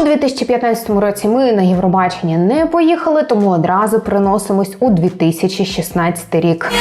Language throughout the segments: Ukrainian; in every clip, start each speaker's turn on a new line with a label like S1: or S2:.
S1: У 2015 році ми на Євробачення не поїхали, тому одразу переносимось у 2016 рік.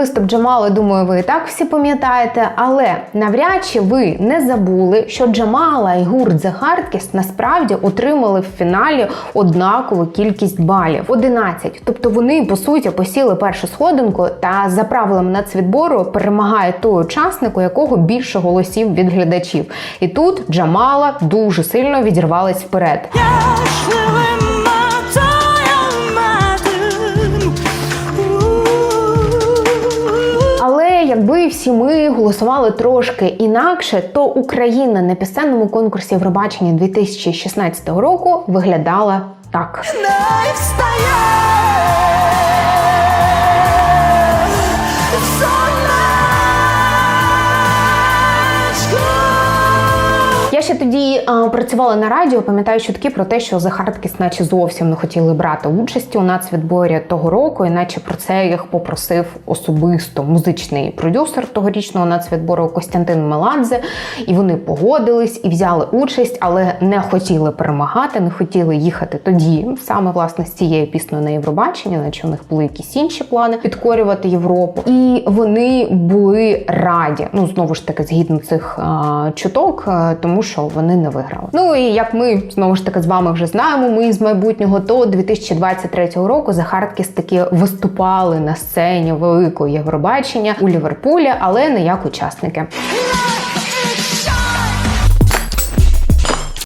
S1: Виступ Джамали, думаю, ви і так всі пам'ятаєте, але навряд чи ви не забули, що Джамала і гурт The Hardkiss насправді отримали в фіналі однакову кількість балів 11. Тобто вони по суті посіли першу сходинку, та за правилами нацвідбору перемагає той учасник, у якого більше голосів від глядачів. І тут Джамала дуже сильно відірвалась вперед. Але всі ми голосували трошки інакше, то Україна на пісенному конкурсі Євробачення 2016 року виглядала так.
S2: Не встає.
S1: Тоді а, працювала на радіо, пам'ятаю чутки про те, що Hardkiss наче зовсім не хотіли брати участі у нацвідборі того року, і наче про це їх попросив особисто музичний продюсер тогорічного нацвідбору Костянтин Меладзе. І вони погодились і взяли участь, але не хотіли перемагати, не хотіли їхати тоді, саме власне з цією піснею на Євробачення, наче у них були якісь інші плани підкорювати Європу. І вони були раді. Ну знову ж таки, згідно цих а, чуток, а, тому що вони не виграли. Ну і як ми знову ж таки з вами вже знаємо, ми з майбутнього, то 2023 року Захарткіс таки виступали на сцені великого Євробачення у Ліверпулі, але не як учасники.